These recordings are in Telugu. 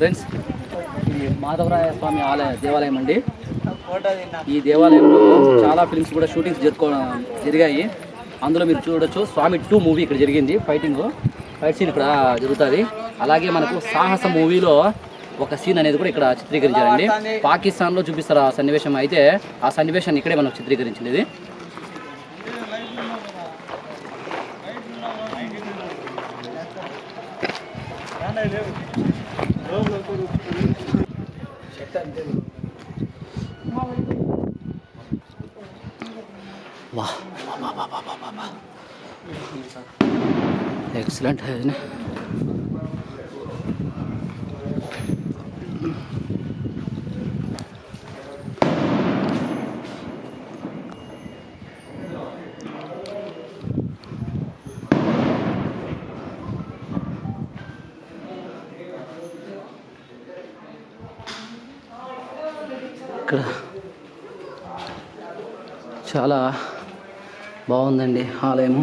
ఫ్రెండ్స్ ఇది మాధవరాయ స్వామి ఆలయ దేవాలయం అండి. ఈ దేవాలయంలో చాలా ఫిల్మ్స్ కూడా షూటింగ్స్ జరుపుకోవడం జరిగాయి. అందులో మీరు చూడొచ్చు స్వామి టూ మూవీ ఇక్కడ జరిగింది ఫైటింగ్ ఫైట్ సీన్ ఇక్కడ జరుగుతుంది. అలాగే మనకు సాహస మూవీలో ఒక సీన్ అనేది కూడా ఇక్కడ చిత్రీకరించారండి. పాకిస్తాన్లో చూపిస్తారు ఆ సన్నివేశం అయితే. ఆ సన్నివేశాన్ని ఇక్కడే మనం చిత్రీకరించింది ఇది वाह वाह वाह वाह वाह वाह वाह। एक्सलेंट है ना? ఇక్కడ చాలా బాగుందండి ఆలయము.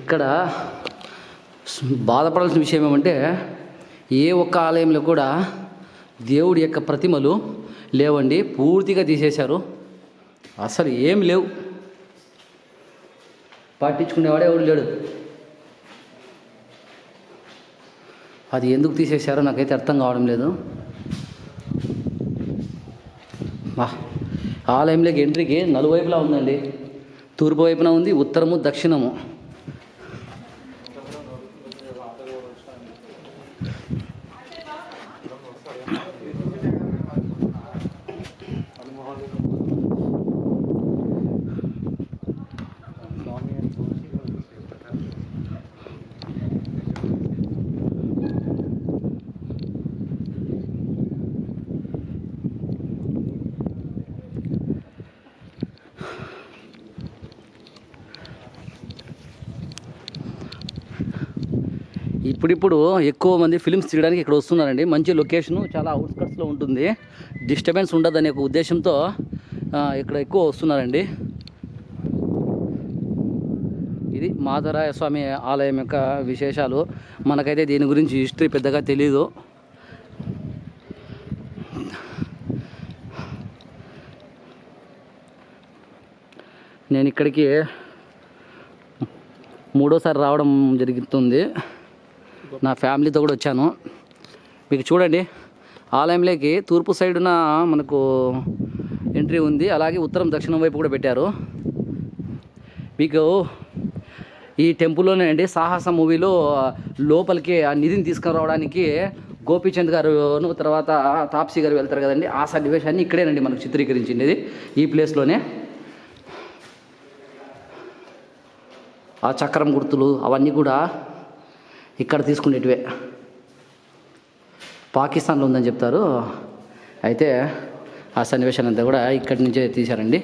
ఇక్కడ బాధపడాల్సిన విషయం ఏమంటే ఏ ఒక్క ఆలయంలో కూడా దేవుడి యొక్క ప్రతిమలు లేవండి పూర్తిగా తీసేశారు. అసలు ఏం లేవు. పట్టించుకునేవాడే ఎవడు లేడు. అది ఎందుకు తీసేశారో నాకైతే అర్థం కావడం లేదు. ఆలయంలోకి ఎంట్రీకి నలువైపులా ఉందండి. తూర్పు వైపున ఉంది ఉత్తరము దక్షిణము. ఇప్పుడిప్పుడు ఎక్కువ మంది ఫిల్మ్స్ తీయడానికి ఇక్కడ వస్తున్నారండి. మంచి లొకేషను చాలా అవుట్స్కట్స్లో ఉంటుంది. డిస్టర్బెన్స్ ఉండదనే ఒక ఉద్దేశంతో ఇక్కడ ఎక్కువ వస్తున్నారండి. ఇది మాధరాయ స్వామి ఆలయం యొక్క విశేషాలు. మనకైతే దీని గురించి హిస్టరీ పెద్దగా తెలీదు. నేను ఇక్కడికి మూడోసారి రావడం జరుగుతుంది నా ఫ్యామిలీతో కూడా వచ్చాను. మీకు చూడండి ఆలయంలోకి తూర్పు సైడున మనకు ఎంట్రీ ఉంది. అలాగే ఉత్తరం దక్షిణం వైపు కూడా పెట్టారు. మీకు ఈ టెంపుల్లోనే అండి సాహస మూవీలో లోపలికి ఆ నిధిని తీసుకురావడానికి గోపీచంద్ గారు తర్వాత తాప్సీ గారు వెళ్తారు కదండి. ఆ సన్నివేశాన్ని ఇక్కడేనండి మనకు చిత్రీకరించింది ఈ ప్లేస్లోనే. ఆ చక్రం గుర్తులు అవన్నీ కూడా ఇక్కడ తీసుకునేటివే. పాకిస్తాన్లో ఉందని చెప్తారు. అయితే ఆ సన్నివేశాన్ని అంతా కూడా ఇక్కడి నుంచే తీశారండి.